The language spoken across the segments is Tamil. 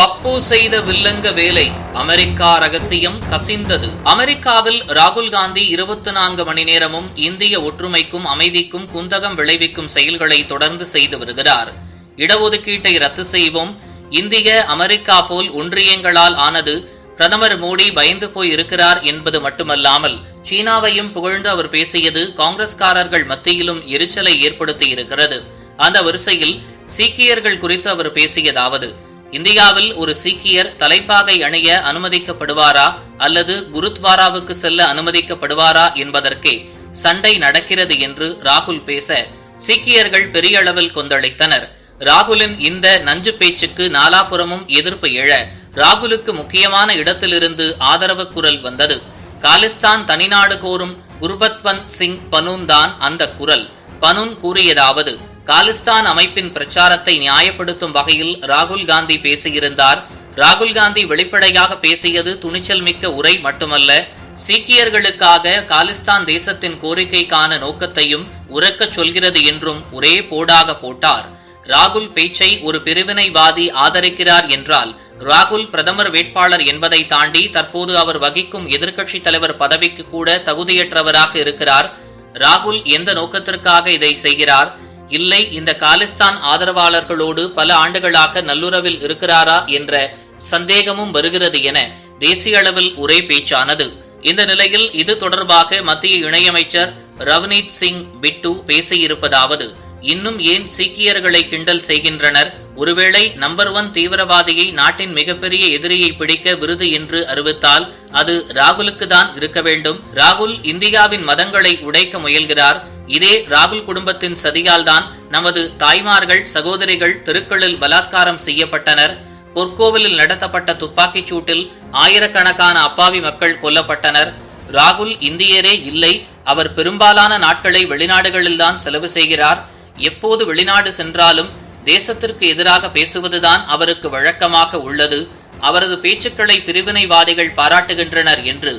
பப்பு செய்த வில்லங்க வேலை அமெரிக்கா ரகசியம் கசிந்தது. அமெரிக்காவில் ராகுல் காந்தி இருபத்தி நான்கு மணி நேரமும் இந்திய ஒற்றுமைக்கும் அமைதிக்கும் குந்தகம் விளைவிக்கும் செயல்களை தொடர்ந்து செய்து வருகிறார். இடஒதுக்கீட்டை ரத்து செய்வோம். இந்திய அமெரிக்கா போல் ஒன்றியங்களால் ஆனது பிரதமர் மோடி பயந்து போய் இருக்கிறார் என்பது மட்டுமல்லாமல் சீனாவையும் புகழ்ந்து அவர் பேசியது காங்கிரஸ்காரர்கள் மத்தியிலும் எரிச்சலை ஏற்படுத்தி இருக்கிறது. அந்த வரிசையில் சீக்கியர்கள் குறித்து அவர் பேசியதாவது இந்தியாவில் ஒரு சீக்கியர் தலைப்பாகை அணிய அனுமதிக்கப்படுவாரா அல்லது குருத்வாராவுக்கு செல்ல அனுமதிக்கப்படுவாரா என்பதற்கே சண்டை நடக்கிறது என்று ராகுல் பேச சீக்கியர்கள் பெரிய அளவில் கொந்தளித்தனர். ராகுலின் இந்த நஞ்சு பேச்சுக்கு நாலாபுரமும் எதிர்ப்பு எழ ராகுலுக்கு முக்கியமான இடத்திலிருந்து ஆதரவு குரல் வந்தது. காலிஸ்தான் தனிநாடு கோரும் குர்பத்வந்த் சிங் பனூன் தான் அந்த குரல். பனூன் கூறியதாவது காலிஸ்தான் அமைப்பின் பிரச்சாரத்தை நியாயப்படுத்தும் வகையில் ராகுல் காந்தி பேசியிருந்தார். ராகுல் காந்தி வெளிப்படையாக பேசியது துணிச்சல் மிக்க உரை மட்டுமல்ல சீக்கியர்களுக்காக காலிஸ்தான் தேசத்தின் கோரிக்கைக்கான நோக்கத்தையும் உறக்கச் சொல்கிறது என்றும் ஒரே போடாக போட்டார். ராகுல் பேச்சை ஒரு பிரிவினைவாதி ஆதரிக்கிறார் என்றால் ராகுல் பிரதமர் வேட்பாளர் என்பதை தாண்டி தற்போது அவர் வகிக்கும் எதிர்க்கட்சித் தலைவர் பதவிக்கு கூட தகுதியற்றவராக இருக்கிறார். ராகுல் எந்த நோக்கத்திற்காக இதை செய்கிறார்? இல்லை இந்த காலிஸ்தான் ஆதரவாளர்களோடு பல ஆண்டுகளாக நல்லுறவில் இருக்கிறாரா என்ற சந்தேகமும் வருகிறது என தேசிய அளவில் உரை பேச்சானது. இந்த நிலையில் இது தொடர்பாக மத்திய இணையமைச்சர் ரவ்னீத் சிங் பிட்டு பேசியிருப்பதாவது இன்னும் ஏன் சீக்கியர்களை கிண்டல் செய்கின்றனர்? ஒருவேளை நம்பர் ஒன் தீவிரவாதியை நாட்டின் மிகப்பெரிய எதிரியை பிடிக்க விருது என்று அறிவித்தால் அது ராகுலுக்கு தான் இருக்க வேண்டும். ராகுல் இந்தியாவின் மதங்களை உடைக்க முயல்கிறார். இதே ராகுல் குடும்பத்தின் சதியால்தான் நமது தாய்மார்கள் சகோதரிகள் தெருக்களில் பலாத்காரம் செய்யப்பட்டனர். பொற்கோவிலில் நடத்தப்பட்ட துப்பாக்கிச் சூட்டில் ஆயிரக்கணக்கான அப்பாவி மக்கள் கொல்லப்பட்டனர். ராகுல் இந்தியரே இல்லை அவர் பெரும்பாலான நாட்களை வெளிநாடுகளில்தான் செலவு செய்கிறார். எப்போது வெளிநாடு சென்றாலும் தேசத்திற்கு எதிராக பேசுவதுதான் அவருக்கு வழக்கமாக உள்ளது. அவரது பேச்சுக்களை பிரிவினைவாதிகள் பாராட்டுகின்றனர் என்று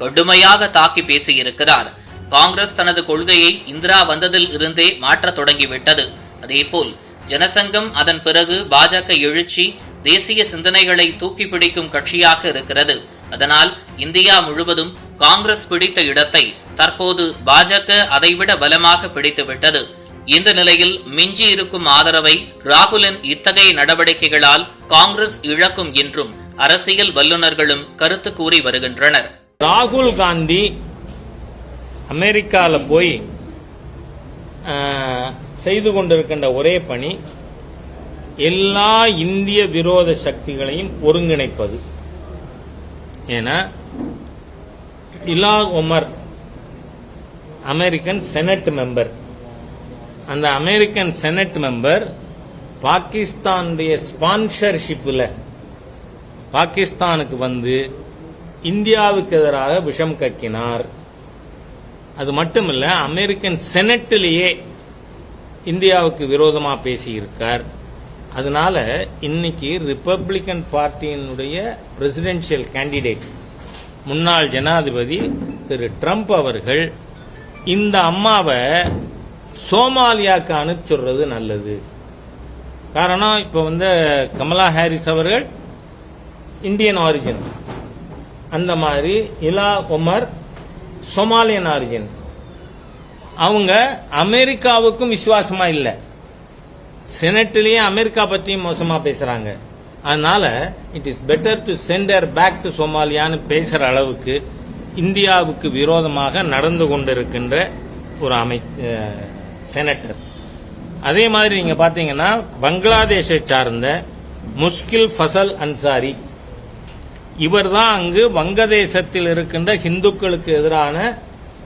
கடுமையாக தாக்கி பேசியிருக்கிறார். காங்கிரஸ் தனது கொள்கையை இந்திரா வந்ததில் இருந்தே மாற்றத் தொடங்கிவிட்டது. அதேபோல் ஜனசங்கம் அதன் பிறகு பாஜக எழுச்சி தேசிய சிந்தனைகளை தூக்கி பிடிக்கும் கட்சியாக இருக்கிறது. அதனால் இந்தியா முழுவதும் காங்கிரஸ் பிடித்த இடத்தை தற்போது பாஜக அதைவிட பலமாக பிடித்துவிட்டது. இந்த நிலையில் மிஞ்சி இருக்கும் ஆதரவை ராகுலின் இத்தகைய நடவடிக்கைகளால் காங்கிரஸ் இழக்கும் என்றும் அரசியல் வல்லுநர்களும் கருத்து கூறி வருகின்றனர். ராகுல் காந்தி அமெரிக்காவில் போய் செய்து கொண்டிருக்கின்ற ஒரே பணி எல்லா இந்திய விரோத சக்திகளையும் ஒருங்கிணைப்பது. ஏன்னா Ilhan Omar American senate member. அந்த அமெரிக்கன் செனட் மெம்பர் பாகிஸ்தானுடைய ஸ்பான்சர்ஷிப்பில் பாகிஸ்தானுக்கு வந்து இந்தியாவுக்கு எதிராக விஷம் கக்கினார். அது மட்டுமல்ல அமெரிக்கன் செனட்டிலேயே இந்தியாவுக்கு விரோதமாக பேசியிருக்கார். அதனால இன்னைக்கு ரிப்பப்ளிக்கன் பார்ட்டியினுடைய பிரசிடென்ஷியல் கேண்டிடேட் முன்னாள் ஜனாதிபதி திரு ட்ரம்ப் அவர்கள் இந்த அம்மாவை சோமாலியாக்கு அனுப்பிச்சுடுறது நல்லது. காரணம் இப்போ வந்து கமலா ஹாரிஸ் அவர்கள் இந்தியன் ஆரிஜின் அந்த மாதிரி இலா உமர் சொமாலியன் ஆரிஜின் அவங்க அமெரிக்காவுக்கும் விசுவாசமா இல்லை. செனட்லயே அமெரிக்கா பற்றியும் மோசமா பேசுறாங்க. அதனால it is better to send her back to சோமாலியான்னு பேசுற அளவுக்கு இந்தியாவுக்கு விரோதமாக நடந்து கொண்டிருக்கின்ற ஒரு அமை செனட்டர் அதே மாதிரி நீங்க பாத்தீங்கன்னா பங்களாதேஷை சார்ந்த முஷ்கில் ஃபசல் அன்சாரி இவர் தான் அங்கு வங்கதேசத்தில் இருக்கின்ற ஹிந்துக்களுக்கு எதிரான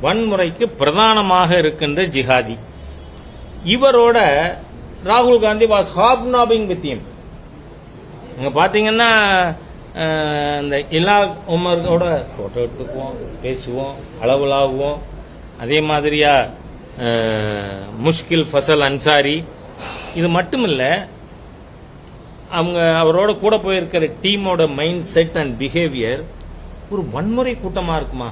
வன்முறைக்கு பிரதானமாக இருக்கின்ற ஜிஹாதி. இவரோட ராகுல் காந்தி வாஸ் ஹாப் நாபிங் அங்கே him இந்த இலா உமரோட ஃபோட்டோ எடுத்துக்குவோம் பேசுவோம் அளவுலாகுவோம் அதே மாதிரியா முஷ்கில் ஃபசல் அன்சாரி. இது மட்டும் இல்லை அவங்க அவரோட கூட போயிருக்கிற டீமோட மைண்ட் செட் அண்ட் பிஹேவியர் ஒரு வன்முறை கூட்டமாக இருக்குமா?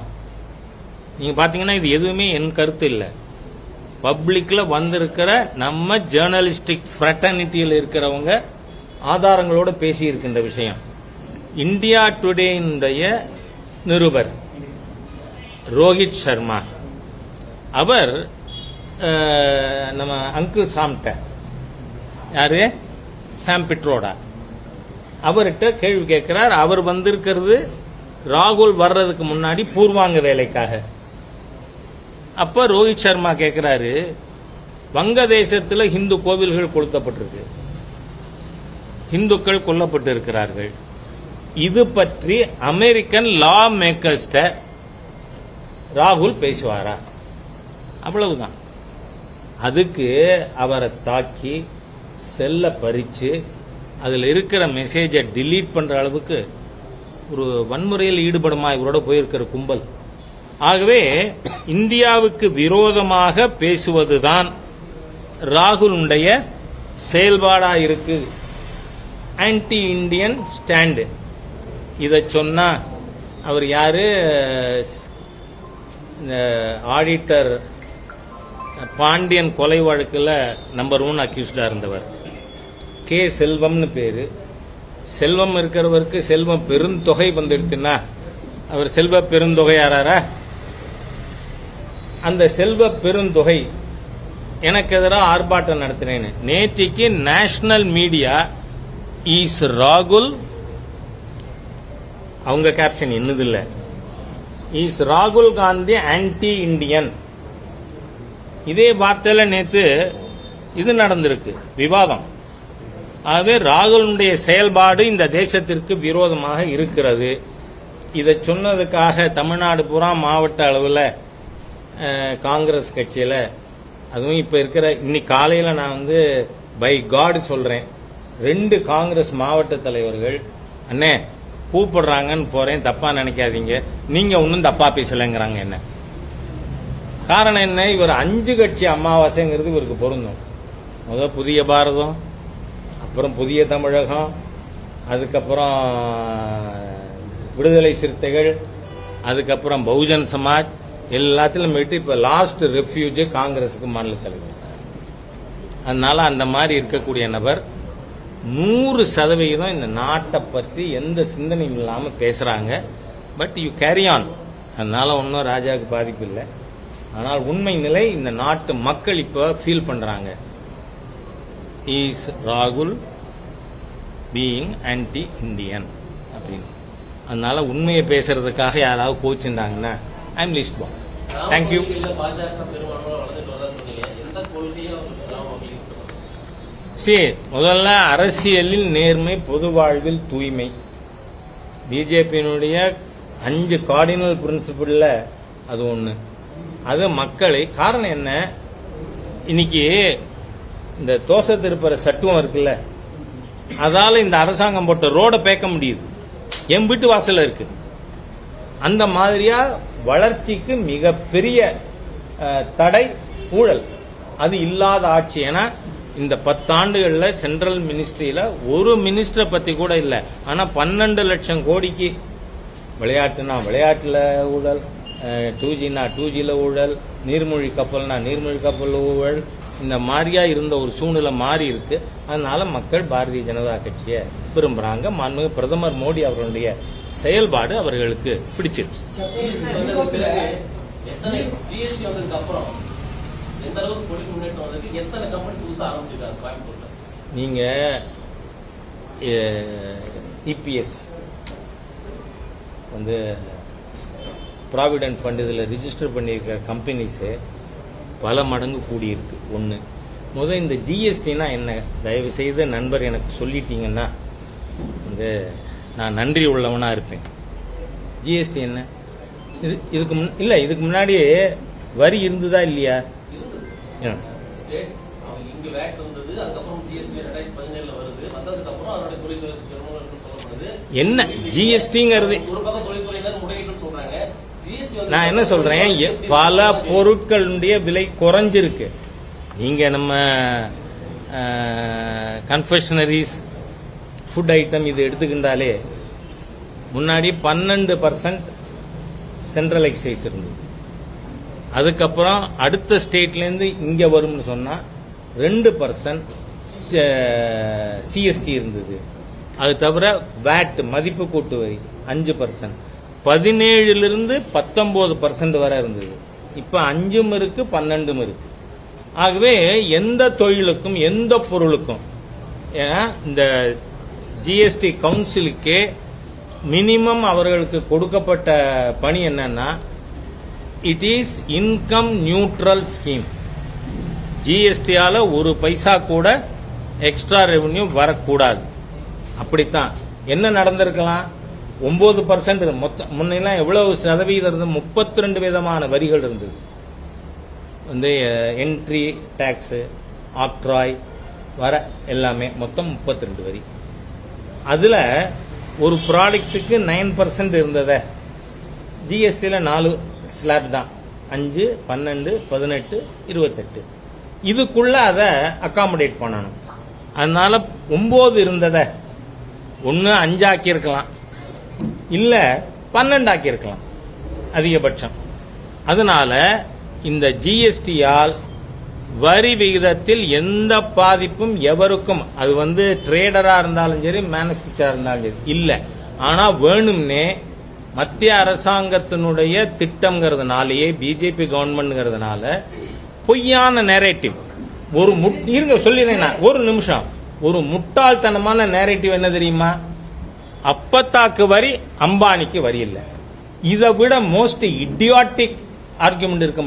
நீங்கள் பார்த்தீங்கன்னா இது எதுவுமே என் கருத்து இல்லை. பப்ளிக்கில் வந்திருக்கிற நம்ம ஜேர்னலிஸ்டிக் ஃப்ரட்டர்னிட்டியில் இருக்கிறவங்க ஆதாரங்களோடு பேசியிருக்கின்ற விஷயம். இந்தியா டுடேனுடைய நிருபர் ரோஹித் சர்மா. அவர் நம்ம அங்கிள் சாம்கிட்ட யாரு? சாம் பிட்ரோடா. அவர்கிட்ட கேள்வி கேட்கிறார் அவர் வந்திருக்கிறது ராகுல் வர்றதுக்கு முன்னாடி பூர்வாங்க வேலைக்காக. அப்ப ரோஹித் சர்மா கேட்கிறாரு வங்கதேசத்தில் இந்து கோவில்கள் கொளுத்தப்பட்டிருக்கு. இந்துக்கள் கொல்லப்பட்டு இருக்கிறார்கள் இது பற்றி அமெரிக்கன் லா மேக்கர்ஸ்ட ராகுல் பேசுவாரா? அவ்வளவுதான். அதுக்கு அவரை தாக்கி செல்லை பறித்து அதில் இருக்கிற மெசேஜை டிலீட் பண்ணுற அளவுக்கு ஒரு வன்முறையில் ஈடுபடுமா இவரோட போயிருக்கிற கும்பல். ஆகவே இந்தியாவுக்கு விரோதமாக பேசுவதுதான் ராகுலுடைய செயல்பாடா இருக்கு. ஆன்டி இந்தியன் ஸ்டாண்டு இதை சொன்னா அவர் யாரு? இந்த ஆடிட்டர் பாண்டியன் கொலை வழக்கில் நம்பர் ஒன் அக்யூஸ்டாக இருந்தவர். கே. செல்வம்னு பேர். செல்வம் இருக்கிறவருக்கு செல்வம் பெருந்தொகை வந்துடுத்துன்னா அவர் செல்வ பெருந்தொகையாரா அந்த செல்வ பெருந்தொகை எனக்கு எதிராக ஆர்ப்பாட்டம் நடத்தினேன்னு. நேத்திக்கு நேஷனல் மீடியா இஸ் ராகுல் அவங்க கேப்ஷன் என்னது இஸ் ராகுல் காந்தி ஆன்டி இண்டியன் இதே வார்த்தையில் நேற்று இது நடந்திருக்கு விவாதம். ஆகவே ராகுலுடைய செயல்பாடு இந்த தேசத்திற்கு விரோதமாக இருக்கிறது. இதை சொன்னதுக்காக தமிழ்நாடு பூரா மாவட்ட அளவில் காங்கிரஸ் கட்சியில் அதுவும் இப்போ இருக்கிற இன்னைக்கு காலையில் நான் வந்து பை காடு சொல்கிறேன் ரெண்டு காங்கிரஸ் மாவட்ட தலைவர்கள் அண்ணே கூப்பிடுறாங்கன்னு போகிறேன் தப்பாக நினைக்காதீங்க. நீங்கள் ஒன்றும் தப்பாக பேசலைங்கிறாங்க என்ன? காரணம் என்ன? இவர் அஞ்சு கட்சி அமாவாசைங்கிறது இவருக்கு பொருந்தும். முதல் புதிய பாரதம் அப்புறம் புதிய தமிழகம் அதுக்கப்புறம் விடுதலை சிறுத்தைகள் அதுக்கப்புறம் பகுஜன் சமாஜ் எல்லாத்திலும் போயிட்டு இப்போ லாஸ்ட் ரெஃப்யூஜ் காங்கிரஸுக்கு மாநில தலைவர். அதனால அந்த மாதிரி இருக்கக்கூடிய நபர் நூறு சதவிகிதம் இந்த நாட்டை பற்றி எந்த சிந்தனையும் இல்லாமல் பேசுகிறாங்க பட் யூ கேரி ஆன் அதனால ஒன்றும் ராஜாவுக்கு பாதிப்பு இல்லை. ஆனால் உண்மை நிலை இந்த நாட்டு மக்கள் இப்போ ஃபீல் பண்றாங்க. இஸ் ராகுல் பீயிங் ஆன்டி இந்தியன் அப்படின்னு. அதனால உண்மையை பேசுறதுக்காக யாராவது கோச்சுட்டாங்கன்னா I am least bye thank you இல்ல சரி முதல்ல அரசியலில் நேர்மை பொது வாழ்வில் தூய்மை. பிஜேபியினுடைய அஞ்சு கார்டினல் பிரின்சிபிளில் அது ஒன்று அது மக்களை காரணம் என்ன? இன்னைக்கு இந்த தோசை திருப்புற சட்டுவம் இருக்குல்ல அதால இந்த அரசாங்கம் போட்ட ரோட பேக்க முடியுது. என் வீட்டு வாசல்ல இருக்கு. அந்த மாதிரியா வளர்ச்சிக்கு மிகப்பெரிய தடை ஊழல். அது இல்லாத ஆட்சி. ஏன்னா இந்த பத்தாண்டுகளில் சென்ட்ரல் மினிஸ்ட்ரியில ஒரு மினிஸ்டரை பத்தி கூட இல்லை. ஆனா பன்னெண்டு லட்சம் கோடிக்கு விளையாட்டுனா விளையாட்டுல ஊழல். டூ ஜினா டூ ஜில ஊழல் நீர்மூழ்கி கப்பல்னா நீர்மூழ்கி கப்பல் ஊழல் இந்த மாதிரியா இருந்த ஒரு சூழ்நிலை மாறி இருக்கு. அதனால மக்கள் பாரதிய ஜனதா கட்சியை விரும்புறாங்க. மாண்புமிகு பிரதமர் மோடி அவர்களுடைய செயல்பாடு அவர்களுக்கு பிடிச்சிருக்கு. நீங்க இபிஎஸ் வந்து ப்ராவிடென்ட் ஃபண்ட் இதில் ரிஜிஸ்டர் பண்ணியிருக்கிற கம்பெனிஸு பல மடங்கு கூடியிருக்கு. ஒன்று முதல் இந்த ஜிஎஸ்டினா என்ன? தயவு செய்து நண்பர் எனக்கு சொல்லிட்டீங்கன்னா வந்து நான் நன்றி உள்ளவனா இருப்பேன். ஜிஎஸ்டி என்ன? இது இதுக்கு முன் இல்லை இதுக்கு முன்னாடி வரி இருந்ததா இல்லையா? என்ன? ஜிஎஸ்டிங்கிறது நான் என்ன சொல்றேன்? பல பொருட்களுடைய விலை குறைஞ்சிருக்கு. நீங்க நம்ம கன்ஃபெஷனரிஸ் ஃபுட் ஐட்டம் இது எடுத்துக்கிட்டாலே முன்னாடி பன்னெண்டு பர்சன்ட் சென்ட்ரல் எக்ஸைஸ் இருந்தது. அதுக்கப்புறம் அடுத்த ஸ்டேட்லேருந்து இங்கே வரும்னு சொன்னால் ரெண்டு பர்சன்ட் சிஎஸ்டி இருந்தது. அது தவிர வேட் மதிப்பு கூட்டு வரி அஞ்சு பர்சன்ட் பதினேழுலிருந்து பத்தொம்போது பர்சன்ட் வரை இருந்தது. இப்போ அஞ்சும் இருக்கு பன்னெண்டும் இருக்கு. ஆகவே எந்த தொழிலுக்கும் எந்த பொருளுக்கும் ஏன்னா இந்த ஜிஎஸ்டி கவுன்சிலுக்கே மினிமம் அவர்களுக்கு கொடுக்கப்பட்ட பணி என்னன்னா it is income neutral scheme ஜிஎஸ்டியால் ஒரு பைசா கூட எக்ஸ்ட்ரா ரெவன்யூ வரக்கூடாது. அப்படித்தான். என்ன நடந்திருக்கலாம்? ஒன்பது பர்சன்ட் மொத்த முன்னெல்லாம் எவ்வளவு சதவீதம் இருந்தது? முப்பத்தி ரெண்டு விதமான வரிகள் இருந்தது. வந்து என்ட்ரி டேக்ஸு ஆக்ட்ராய் வர எல்லாமே மொத்தம் முப்பத்தி ரெண்டு வரி. அதில் ஒரு ப்ராடக்ட்டுக்கு நைன் பர்சன்ட் இருந்ததை. ஜிஎஸ்டியில் நாலு ஸ்லாப் தான். அஞ்சு பன்னெண்டு பதினெட்டு இருபத்தெட்டு. இதுக்குள்ளே அதை அக்காமடேட் பண்ணணும். அதனால் ஒம்பது இருந்ததை. ஒன்று அஞ்சாக்கியிருக்கலாம். இல்ல பன்னெண்டாக்கி இருக்கலாம் அதிகபட்சம். அதனால இந்த ஜிஎஸ்டியால் வரி விகிதத்தில் எந்த பாதிப்பும் எவருக்கும் அது வந்து ட்ரேடரா இருந்தாலும் சரி மேனுஃபேக்சரா இருந்தாலும் சரி இல்ல. ஆனா வேணும்னே மத்திய அரசாங்கத்தினுடைய திட்டம்ங்கிறதுனாலேயே பிஜேபி கவர்மெண்ட்ங்கிறதுனால பொய்யான நேரேட்டிவ் ஒரு முட் இருங்க சொல்லிடுறேன் ஒரு நிமிஷம். ஒரு முட்டாள்தனமான நேரேட்டிவ் என்ன தெரியுமா? அப்பத்தாக்கு வரி அம்பானிக்கு வரி இல்லை. இதை விட மோஸ்ட் இடியாட்டிக் ஆர்குமெண்ட் இருக்க முடியும்